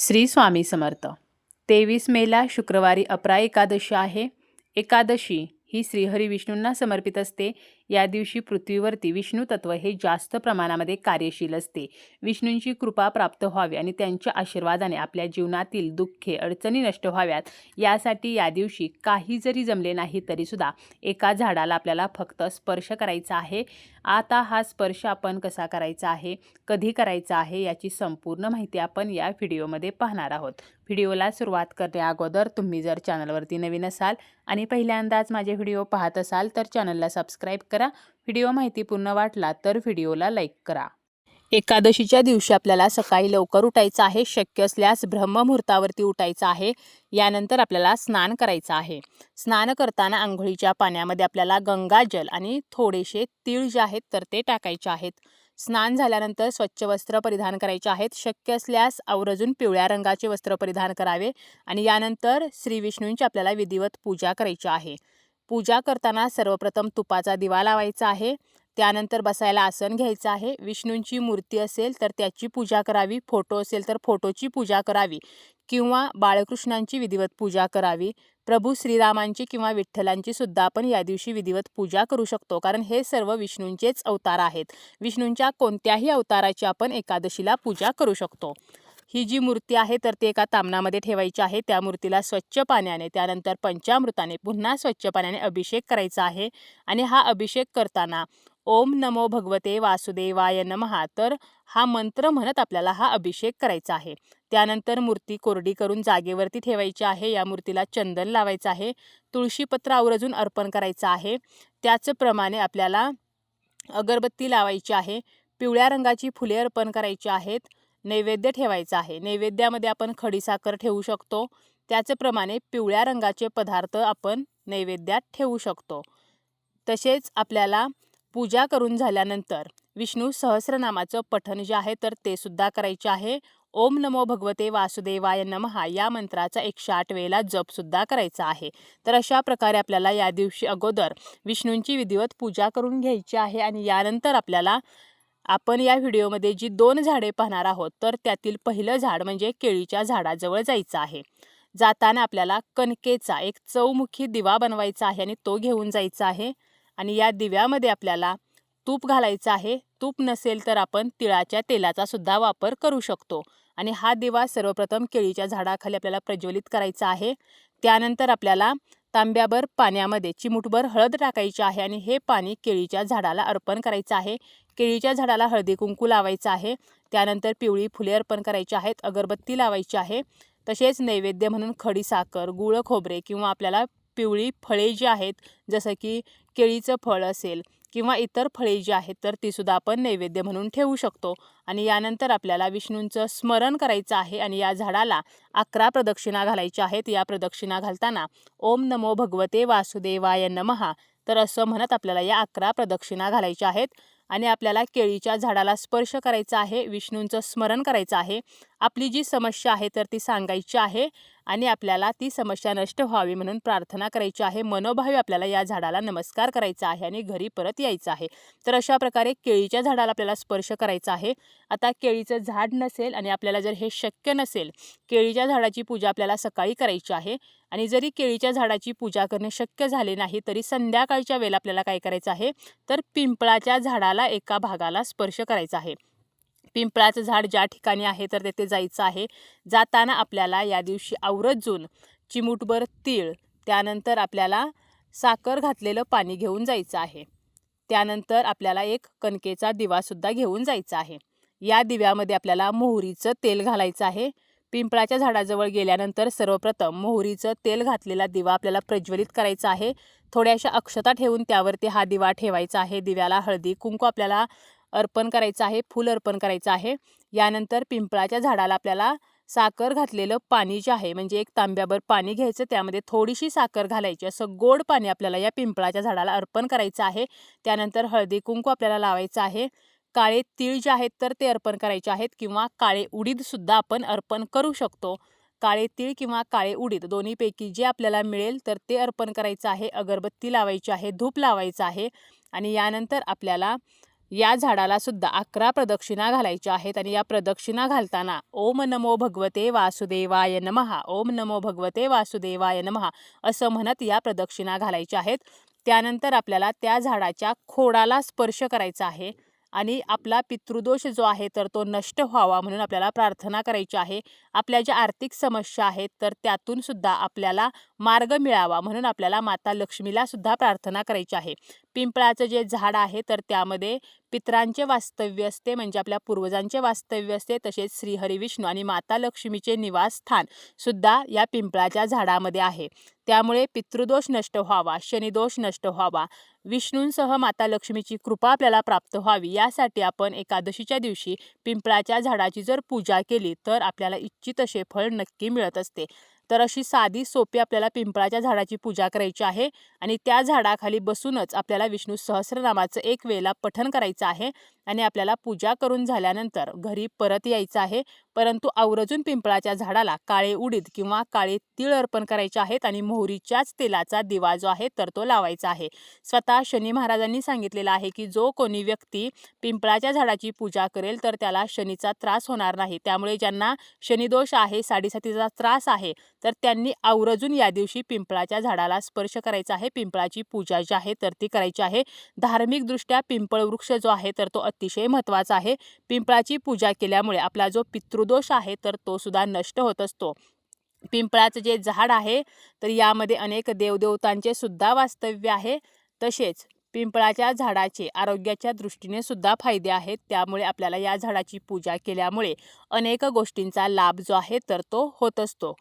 श्री स्वामी समर्थ. तेवीस मेला शुक्रवारी अपरा एकादशी आहे. एकादशी ही श्रीहरी विष्णूंना समर्पित असते. या दिवशी पृथ्वीवरती विष्णू तत्व हे जास्त प्रमाणामध्ये कार्यशील असते. विष्णूंची कृपा प्राप्त व्हावी आणि त्यांच्या आशीर्वादाने आपल्या जीवनातील दुःखे अडचणी नष्ट व्हाव्यात. यासाठी या दिवशी काही जरी जमले नाही तरीसुद्धा एका झाडाला आपल्याला फक्त स्पर्श करायचा आहे. आता हा स्पर्श आपण कसा करायचा आहे? कधी करायचा आहे? याची संपूर्ण माहिती आपण या व्हिडिओमध्ये पाहणार आहोत. व्हिडिओला सुरुवात करण्या अगोदर तुम्ही जर चॅनलवरती नवीन असाल आणि पहिल्यांदाच माझे व्हिडिओ पाहत असाल तर चॅनलला सबस्क्राईब करा व्हिडिओ माहिती पूर्ण वाटला तर व्हिडिओला लाईक करा. एकादशीच्या दिवशी आपल्याला सकाळी लवकर उठायचं आहे. शक्य असल्यास ब्रह्ममुहूर्तावरती उठायचं आहे. यानंतर आपल्याला स्नान करायचं आहे. स्नान करताना आंघोळीच्या पाण्यामध्ये आपल्याला गंगाजल आणि थोडेसे तीळ जे आहेत तर ते टाकायचे आहेत. स्नान झाल्यानंतर स्वच्छ वस्त्र परिधान करायचे आहेत. शक्य असल्यास आवर्जून पिवळ्या रंगाचे वस्त्र परिधान करावे आणि यानंतर श्री विष्णूंची आपल्याला विधिवत पूजा करायची आहे. पूजा करताना सर्वप्रथम तुपाचा दिवा लावायचा आहे. त्यानंतर बसायला आसन घ्यायचं आहे. विष्णूंची मूर्ती असेल तर त्याची पूजा करावी. फोटो असेल तर फोटोची पूजा करावी किंवा बाळकृष्णांची विधिवत पूजा करावी. प्रभू श्रीरामांची किंवा विठ्ठलांची सुद्धा आपण या दिवशी विधिवत पूजा करू शकतो. कारण हे सर्व विष्णूंचेच अवतार आहेत. विष्णूंच्या कोणत्याही अवताराची आपण एकादशीला पूजा करू शकतो. ही जी मूर्ती आहे तर ती एका तामणामध्ये ठेवायची आहे. त्या मूर्तीला स्वच्छ पाण्याने त्यानंतर पंचामृताने पुन्हा स्वच्छ पाण्याने अभिषेक करायचा आहे. आणि हा अभिषेक करताना ओम नमो भगवते वासुदेवाय नमहा तर हा मंत्र म्हणत आपल्याला हा अभिषेक करायचा आहे. त्यानंतर मूर्ती कोरडी करून जागेवरती ठेवायची आहे. या मूर्तीला चंदन लावायचं आहे. तुळशीपत्र आवर्जून अर्पण करायचं आहे. त्याचप्रमाणे आपल्याला अगरबत्ती लावायची आहे. पिवळ्या रंगाची फुले अर्पण करायची आहेत. नैवेद्य ठेवायचा आहे. नैवेद्यामध्ये आपण खडीसाखर ठेवू शकतो. त्याचप्रमाणे पिवळ्या रंगाचे पदार्थ आपण नैवेद्यात ठेवू शकतो. तसेच आपल्याला पूजा करून झाल्यानंतर विष्णू सहस्रनामाचं पठण जे आहे तर ते सुद्धा करायचे आहे. ओम नमो भगवते वासुदेवाय नमहा या मंत्राचा एकशे आठ वेळेला जप सुद्धा करायचा आहे. तर अशा प्रकारे आपल्याला या दिवशी अगोदर विष्णूंची विधिवत पूजा करून घ्यायची आहे आणि यानंतर आपल्याला आपण या व्हिडिओमध्ये जी दोन झाडे पाहणार आहोत तर त्यातील पहिलं झाड म्हणजे केळीच्या झाडाजवळ जायचं आहे. जाताना आपल्याला कणकेचा एक चौमुखी दिवा बनवायचा आहे आणि तो घेऊन जायचा आहे. आणि या दिव्यामध्ये आपल्याला तूप घालायचं आहे. तूप नसेल तर आपण तिळाच्या तेलाचा सुद्धा वापर करू शकतो. आणि हा दिवा सर्वप्रथम केळीच्या झाडाखाली आपल्याला प्रज्वलित करायचा आहे. त्यानंतर आपल्याला तांब्याभर पाण्यामध्ये चिमुटभर हळद टाकायची आहे आणि हे पाणी केळीच्या झाडाला अर्पण करायचं आहे. केळीच्या झाडाला हळदी कुंकू लावायचं आहे. त्यानंतर पिवळी फुले अर्पण करायची आहेत अगरबत्ती लावायची आहे. तसेच नैवेद्य म्हणून खडी साखर गुळ खोबरे किंवा आपल्याला पिवळी फळे जी आहेत जसं की केळीचं फळ असेल किंवा इतर फळे जी आहेत तर तीसुद्धा आपण नैवेद्य म्हणून ठेवू शकतो. आणि यानंतर आपल्याला विष्णूंचं स्मरण करायचं आहे आणि या झाडाला अकरा प्रदक्षिणा घालायच्या आहेत. या प्रदक्षिणा घालताना ओम नमो भगवते वासुदेवाय नमहा तर असं म्हणत आपल्याला या अकरा प्रदक्षिणा घालायच्या आहेत. आणि आपल्याला केळीच्या झाडाला स्पर्श करायचा आहे विष्णूंचं स्मरण करायचं आहे. आपली जी समस्या आहे तर ती सांगायची आहे आणि आपल्याला ती समस्या नष्ट व्हावी म्हणून प्रार्थना करायची आहे. मनोभावी आपल्याला या झाडाला नमस्कार करायचा आहे आणि घरी परत यायचं आहे. तर अशा प्रकारे केळीच्या झाडाला आपल्याला स्पर्श करायचा आहे. आता केळीचं झाड नसेल आणि आपल्याला जर हे शक्य नसेल केळीच्या झाडाची पूजा आपल्याला सकाळी करायची आहे आणि जरी केळीच्या झाडाची पूजा करणे शक्य झाले नाही तरी संध्याकाळच्या वेळेला आपल्याला काय करायचं आहे? तर पिंपळाच्या झाडाला एका भागाला स्पर्श करायचा आहे. पिंपळाचं झाड ज्या ठिकाणी आहे तर तेथे जायचं आहे. जाताना आपल्याला या दिवशी आवरजून चिमूटभर तीळ त्यानंतर आपल्याला साखर घातलेलं पाणी घेऊन जायचं आहे. त्यानंतर आपल्याला एक कणकेचा दिवासुद्धा घेऊन जायचा आहे. या दिव्यामध्ये आपल्याला मोहरीचं तेल घालायचं आहे. पिंपळाच्या झाडाजवळ गेल्यानंतर सर्वप्रथम मोहरीचं तेल घातलेला दिवा आपल्याला प्रज्वलित करायचा आहे. थोड्याशा अक्षता ठेवून त्यावरती हा दिवा ठेवायचा आहे. दिव्याला हळदी कुंकू आपल्याला अर्पण करायचं आहे फूल अर्पण करायचं आहे. यानंतर पिंपळाच्या झाडाला आपल्याला साखर घातलेलं पाणी जे आहे म्हणजे एक तांब्याभर पाणी घ्यायचं त्यामध्ये थोडीशी साखर घालायची. असं गोड पाणी आपल्याला या पिंपळाच्या झाडाला अर्पण करायचं आहे. त्यानंतर हळदी कुंकू आपल्याला लावायचं आहे. काळे तीळ जे आहेत तर ते अर्पण करायचे आहेत किंवा काळे उडीदसुद्धा आपण अर्पण करू शकतो. काळे तीळ किंवा काळे उडीद दोन्हीपैकी जे आपल्याला मिळेल तर ते अर्पण करायचं आहे. अगरबत्ती लावायची आहे धूप लावायचं आहे. आणि यानंतर आपल्याला या झाडाला सुद्धा अकरा प्रदक्षिणा घालायच्या आहेत आणि या प्रदक्षिणा घालताना ओम नमो भगवते वासुदेवाय नमहा ओम नमो भगवते वासुदेवाय नमहा असं म्हणत या प्रदक्षिणा घालायच्या आहेत. त्यानंतर आपल्याला त्या झाडाच्या खोडाला स्पर्श करायचा आहे आणि आपला पितृदोष जो आहे तर तो नष्ट व्हावा म्हणून आपल्याला प्रार्थना करायची आहे. आपल्या ज्या आर्थिक समस्या आहेत तर त्यातून सुद्धा आपल्याला मार्ग मिळावा म्हणून आपल्याला माता लक्ष्मीला सुद्धा प्रार्थना करायची आहे. पिंपळाचं जे झाड आहे तर त्यामध्ये पितरांचे वास्तव्य असते म्हणजे आपल्या पूर्वजांचे वास्तव्य असते. तसेच श्रीहरी विष्णू आणि माता लक्ष्मीचे निवासस्थान सुद्धा या पिंपळाच्या झाडामध्ये आहे. त्यामुळे पितृदोष नष्ट व्हावा शनिदोष नष्ट व्हावा विष्णूंसह माता लक्ष्मीची कृपा आपल्याला प्राप्त व्हावी यासाठी आपण एकादशीच्या दिवशी पिंपळाच्या झाडाची जर पूजा केली तर आपल्याला इच्छित असे फळ नक्की मिळत असते. तर अशी साधी सोपी आपल्याला पिंपळाच्या झाडाची पूजा करायची आहे आणि त्या झाडाखाली बसूनच आपल्याला विष्णू सहस्रनामाचं एक वेळेला पठण करायचं आहे. आणि आपल्याला पूजा करून झाल्यानंतर घरी परत यायचं आहे. परंतु आवर्जून पिंपळाच्या झाडाला काळे उडीद किंवा काळे तीळ अर्पण करायचे आहेत आणि मोहरीच्याच तेलाचा दिवा जो आहे तर तो लावायचा आहे. स्वतः शनी महाराजांनी सांगितलेलं आहे की जो कोणी व्यक्ती पिंपळाच्या झाडाची पूजा करेल तर त्याला शनीचा त्रास होणार नाही. त्यामुळे ज्यांना शनिदोष आहे साडेसातीचा त्रास आहे तर त्यांनी आवर्जून या दिवशी पिंपळाच्या झाडाला स्पर्श करायचा आहे. पिंपळाची पूजा जी आहे तर ती करायची आहे. धार्मिकदृष्ट्या पिंपळ वृक्ष जो आहे तर तो अतिशय महत्त्वाचा आहे. पिंपळाची पूजा केल्यामुळे आपला जो पितृदोष आहे तर तो सुद्धा नष्ट होत असतो. पिंपळाचं जे झाड आहे तर यामध्ये अनेक देवदेवतांचे सुद्धा वास्तव्य आहे. तसेच पिंपळाच्या झाडाचे आरोग्याच्या दृष्टीने सुद्धा फायदे आहेत. त्यामुळे आपल्याला या झाडाची पूजा केल्यामुळे अनेक गोष्टींचा लाभ जो आहे तर तो होत असतो.